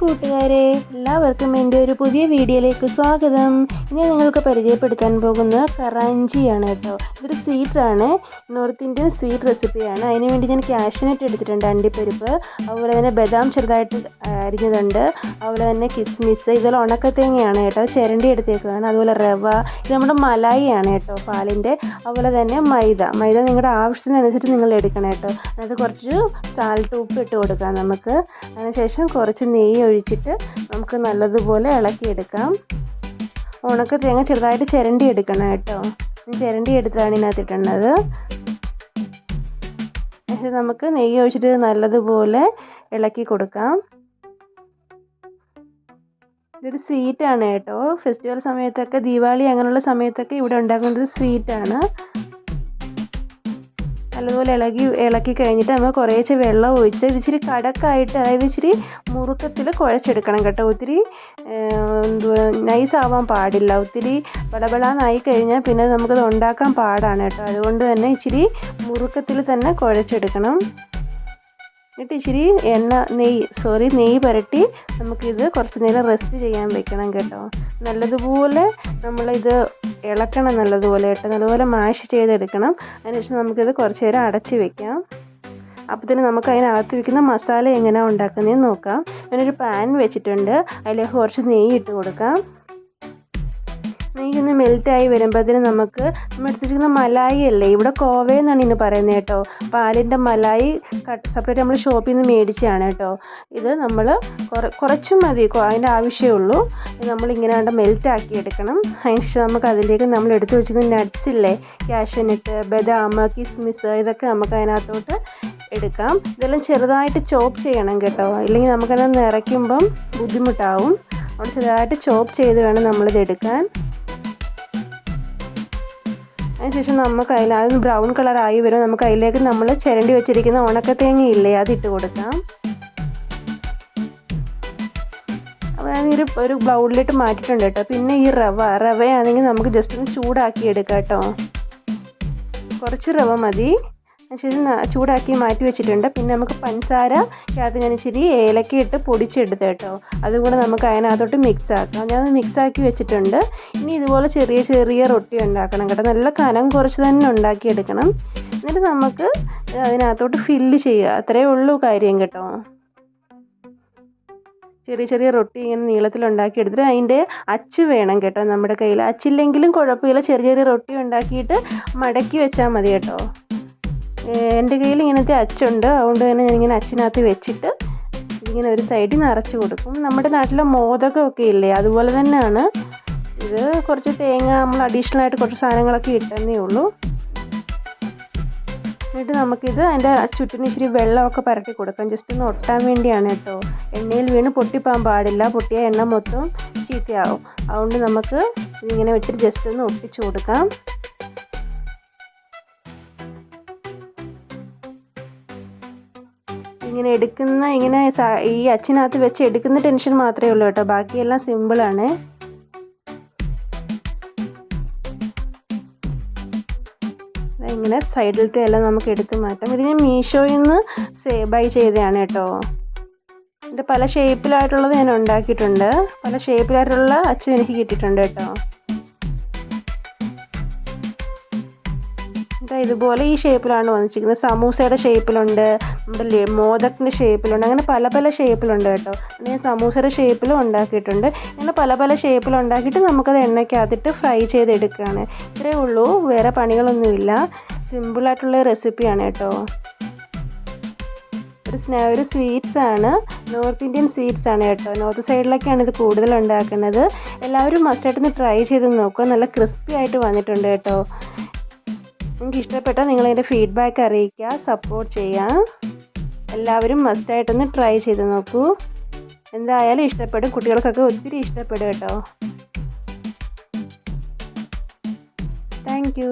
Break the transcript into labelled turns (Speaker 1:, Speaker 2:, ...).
Speaker 1: കൂട്ടുകാരെ എല്ലാവർക്കും എന്റെ ഒരു പുതിയ വീഡിയോയിലേക്ക് സ്വാഗതം. ഇനി നിങ്ങൾക്ക് പരിചയപ്പെടുത്താൻ പോകുന്ന കറാഞ്ചിയാണ് കേട്ടോ. ഇതൊരു സ്വീറ്റാണ് നോർത്ത് ഇന്ത്യൻ സ്വീറ്റ് റെസിപ്പിയാണ് അതിനുവേണ്ടി ഞാൻ കാഷ്നട്ട് എടുത്തിട്ടുണ്ട് അണ്ടിപ്പരിപ്പ്. അതുപോലെ തന്നെ ബദാം ചെറുതായിട്ട് അരിഞ്ഞതുണ്ട്. അതുപോലെ തന്നെ കിസ്മിസ് ഇതെല്ലാം ഉണക്കത്തേങ്ങയാണ് കേട്ടോ. ചിരണ്ടി എടുത്തേക്കാണ് അതുപോലെ റവ ഇത് നമ്മുടെ മലായിയാണ് കേട്ടോ പാലിന്റെ. അതുപോലെ തന്നെ മൈദ. മൈദ നിങ്ങളുടെ ആവശ്യത്തിനനുസരിച്ച് നിങ്ങൾ എടുക്കണം കേട്ടോ. അത് കുറച്ച് സാൾട്ട് ഉപ്പ് ഇട്ട് കൊടുക്കാം നമുക്ക്. അതിനുശേഷം കുറച്ച് നെയ്യ് ഒഴിച്ചിട്ട് നമുക്ക് നല്ലതുപോലെ ഇളക്കിയെടുക്കാം. ഉണക്ക തേങ്ങ ചെറുതായിട്ട് ചിരണ്ടി എടുക്കണം കേട്ടോ ചിരണ്ടി എടുത്താണ് ഇതിനകത്ത് പക്ഷേ നമുക്ക് നെയ്യ് ഒഴിച്ചിട്ട് നല്ലതുപോലെ ഇളക്കി കൊടുക്കാം. ഇതൊരു സ്വീറ്റാണ് കേട്ടോ. ഫെസ്റ്റിവൽ സമയത്തൊക്കെ ദീപാവലി അങ്ങനെയുള്ള സമയത്തൊക്കെ ഇവിടെ ഉണ്ടാക്കുന്നത് സ്വീറ്റാണ്. നല്ലതുപോലെ ഇളകി ഇളക്കി കഴിഞ്ഞിട്ട് നമ്മൾ കുറേശ്ശെ വെള്ളം ഒഴിച്ച് ഇത് ഇച്ചിരി കടക്കായിട്ട് അതായത് ഇച്ചിരി മുറുക്കത്തിൽ കുഴച്ചെടുക്കണം കേട്ടോ. ഒത്തിരി എന്തുവാ നൈസ് ആവാൻ പാടില്ല. ഒത്തിരി ബളബളാന്നായി കഴിഞ്ഞാൽ പിന്നെ നമുക്കത് ഉണ്ടാക്കാൻ പാടാണ് കേട്ടോ. അതുകൊണ്ട് തന്നെ ഇച്ചിരി മുറുക്കത്തിൽ തന്നെ കുഴച്ചെടുക്കണം. എന്നിട്ട് ഇച്ചിരി എണ്ണ നെയ്യ് സോറി നെയ്യ് പുരട്ടി നമുക്കിത് കുറച്ച് നേരം റെസ്റ്റ് ചെയ്യാൻ വെക്കണം കേട്ടോ. നല്ലതുപോലെ നമ്മളിത് ഇളക്കണം നല്ലതുപോലെ കേട്ടോ. നല്ലതുപോലെ മാഷ് ചെയ്തെടുക്കണം. അതിനുശേഷം നമുക്കിത് കുറച്ച് നേരം അടച്ച് വെക്കാം. അപ്പോൾ തന്നെ നമുക്ക് അതിനകത്ത് വെക്കുന്ന മസാല എങ്ങനെയാണ് ഉണ്ടാക്കുന്നതെന്ന് നോക്കാം. ഞാനൊരു പാൻ വെച്ചിട്ടുണ്ട്. അതിലേക്ക് കുറച്ച് നെയ്യ് ഇട്ട് കൊടുക്കാം. നെയ്യ് ഒന്ന് മെൽറ്റായി വരുമ്പോഴത്തേന് നമുക്ക് നമ്മൾ എടുത്തിരിക്കുന്ന മലായി അല്ലേ? ഇവിടെ കോവയെന്നാണ് ഇന്ന് പറയുന്നത് കേട്ടോ. പാലിന്റെ മലായി കട്ട് സെപ്പറേറ്റ് നമ്മൾ ഷോപ്പിൽ നിന്ന് മേടിച്ചാണ് കേട്ടോ. ഇത് നമ്മൾ കുറച്ച് മതി. അതിന്റെ ആവശ്യമേ ഉള്ളൂ. നമ്മളിങ്ങനെ കണ്ട് മെൽറ്റാക്കി എടുക്കണം. അതിന് ശേഷം നമുക്ക് അതിലേക്ക് നമ്മൾ എടുത്തു വെച്ചിരിക്കുന്ന നട്ട്സ് ഇല്ലേ? ക്യാഷനട്ട് ബദാം കിസ്മിസ് ഇതൊക്കെ നമുക്ക് അതിനകത്തോട്ട് എടുക്കാം. ഇതെല്ലാം ചെറുതായിട്ട് ചോപ്പ് ചെയ്യണം കേട്ടോ. ഇല്ലെങ്കിൽ നമുക്കത് നിറയ്ക്കുമ്പം ബുദ്ധിമുട്ടാവും. അവിടെ ചെറുതായിട്ട് ചോപ്പ് ചെയ്ത് വേണം നമ്മളിത് എടുക്കാൻ. അതിനുശേഷം നമുക്ക് അതിൽ അത് ബ്രൗൺ കളറായി വരും. നമുക്ക് അതിലേക്ക് നമ്മൾ ചിരണ്ടി വെച്ചിരിക്കുന്ന ഉണക്കത്തേങ്ങ ഇല്ലേ അത് ഇട്ട് കൊടുക്കാം. അപ്പോൾ ഞാനൊരു ഒരു ബൗളിലിട്ട് മാറ്റിയിട്ടുണ്ട് കേട്ടോ. പിന്നെ ഈ റവ റവയാണെങ്കിൽ നമുക്ക് ജസ്റ്റ് ഒന്ന് ചൂടാക്കി എടുക്കാം കേട്ടോ. കുറച്ച് റവ മതി. ശരി ചൂടാക്കി മാറ്റി വെച്ചിട്ടുണ്ട്. പിന്നെ നമുക്ക് പഞ്ചസാര അത് ഞാൻ ഏലക്ക ഇട്ട് പൊടിച്ചെടുത്ത് കേട്ടോ. അതുകൂടെ നമുക്ക് അതിനകത്തോട്ട് മിക്സ് ആക്കാം. ഞാൻ മിക്സ് ആക്കി വെച്ചിട്ടുണ്ട്. ഇനി ഇതുപോലെ ചെറിയ ചെറിയ റൊട്ടി ഉണ്ടാക്കണം കേട്ടോ. നല്ല കനം കുറച്ച് തന്നെ ഉണ്ടാക്കിയെടുക്കണം. എന്നിട്ട് നമുക്ക് അതിനകത്തോട്ട് ഫില്ല് ചെയ്യുക. അത്രയേ ഉള്ളൂ കാര്യം കേട്ടോ. ചെറിയ ചെറിയ റൊട്ടി ഇങ്ങനെ നീളത്തിൽ ഉണ്ടാക്കി എടുത്തിട്ട് അതിന്റെ അച്ച് വേണം കേട്ടോ നമ്മുടെ കയ്യിൽ. അച്ചില്ലെങ്കിലും കുഴപ്പമില്ല. ചെറിയ ചെറിയ റൊട്ടി ഉണ്ടാക്കിയിട്ട് മടക്കി വെച്ചാൽ മതി കേട്ടോ. എന്റെ കയ്യിൽ ഇങ്ങനത്തെ അച്ചുണ്ട്. അതുകൊണ്ട് തന്നെ ഞാൻ ഇങ്ങനെ അച്ചിനകത്ത് വെച്ചിട്ട് ഇങ്ങനെ ഒരു സൈഡിൽ നിറച്ച് കൊടുക്കും. നമ്മുടെ നാട്ടിലെ മോദകമൊക്കെ ഇല്ലേ അതുപോലെ തന്നെയാണ്. ഇത് കുറച്ച് തേങ്ങ നമ്മൾ അഡീഷണൽ ആയിട്ട് കുറച്ച് സാധനങ്ങളൊക്കെ ഇട്ടെന്നേ ഉള്ളൂ. എന്നിട്ട് നമുക്കിത് അതിന്റെ ചുറ്റിന് ഇച്ചിരി വെള്ളമൊക്കെ പരട്ടി കൊടുക്കാം. ജസ്റ്റ് ഒന്ന് ഒട്ടാൻ വേണ്ടിയാണ് കേട്ടോ. എണ്ണയിൽ വീണ് പൊട്ടിപ്പോകാൻ പാടില്ല. പൊട്ടിയ എണ്ണ മൊത്തം ചീത്തയാവും. അതുകൊണ്ട് നമുക്ക് ഇതിങ്ങനെ വെച്ചിട്ട് ജസ്റ്റ് ഒന്ന് ഒട്ടിച്ചു കൊടുക്കാം. ഇങ്ങനെ എടുക്കുന്ന ഇങ്ങനെ ഈ അച്ചിനകത്ത് വെച്ച് എടുക്കുന്ന ടെൻഷൻ മാത്രമേ ഉള്ളൂ കേട്ടോ. ബാക്കിയെല്ലാം സിമ്പിളാണ് ഇങ്ങനെ സൈഡിലത്തെ എല്ലാം നമുക്ക് എടുത്ത് മാറ്റാം. ഇത് ഞാൻ മീഷോയിൽ നിന്ന് സേ ബൈ ചെയ്തതാണ് കേട്ടോ. ഇതിന്റെ പല ഷേപ്പിലായിട്ടുള്ളത് ഞാൻ ഉണ്ടാക്കിയിട്ടുണ്ട്. പല ഷേപ്പിലായിട്ടുള്ള അച്ഛൻ എനിക്ക് കിട്ടിയിട്ടുണ്ട് കേട്ടോ. ഇതുപോലെ ഈ ഷേപ്പിലാണ് വന്നിരിക്കുന്നത്. സമൂസയുടെ ഷേപ്പിലുണ്ട് നമ്മുടെ മോദക്കിന്റെ ഷേപ്പിലുണ്ട് അങ്ങനെ പല പല ഷേപ്പിലുണ്ട് കേട്ടോ. ഞാൻ സമൂസയുടെ ഷേപ്പിലും ഉണ്ടാക്കിയിട്ടുണ്ട്. ഇങ്ങനെ പല പല ഷേപ്പിൽ ഉണ്ടാക്കിയിട്ട് നമുക്കത് എണ്ണയ്ക്കകത്തിട്ട് ഫ്രൈ ചെയ്തെടുക്കുകയാണ്. ഇത്രയേ ഉള്ളൂ. വേറെ പണികളൊന്നുമില്ല സിമ്പിളായിട്ടുള്ള റെസിപ്പിയാണ് കേട്ടോ. ഒരു സ്നാ ഒരു സ്വീറ്റ്സ് ആണ്. നോർത്ത് ഇന്ത്യൻ സ്വീറ്റ്സ് ആണ് കേട്ടോ. നോർത്ത് സൈഡിലൊക്കെയാണ് ഇത് കൂടുതൽ ഉണ്ടാക്കുന്നത്. എല്ലാവരും മസ്റ്റായിട്ടൊന്ന് ട്രൈ ചെയ്ത് നോക്കുക. നല്ല ക്രിസ്പി ആയിട്ട് വന്നിട്ടുണ്ട് കേട്ടോ. നിങ്ങൾക്ക് ഇഷ്ടപ്പെട്ടാൽ നിങ്ങളതിന്റെ ഫീഡ്ബാക്ക് അറിയിക്കുക സപ്പോർട്ട് ചെയ്യുക. എല്ലാവരും മസ്റ്റായിട്ടൊന്ന് ട്രൈ ചെയ്ത് നോക്കൂ. എന്തായാലും ഇഷ്ടപ്പെടും. കുട്ടികൾക്കൊക്കെ ഒത്തിരി ഇഷ്ടപ്പെടും കേട്ടോ. താങ്ക്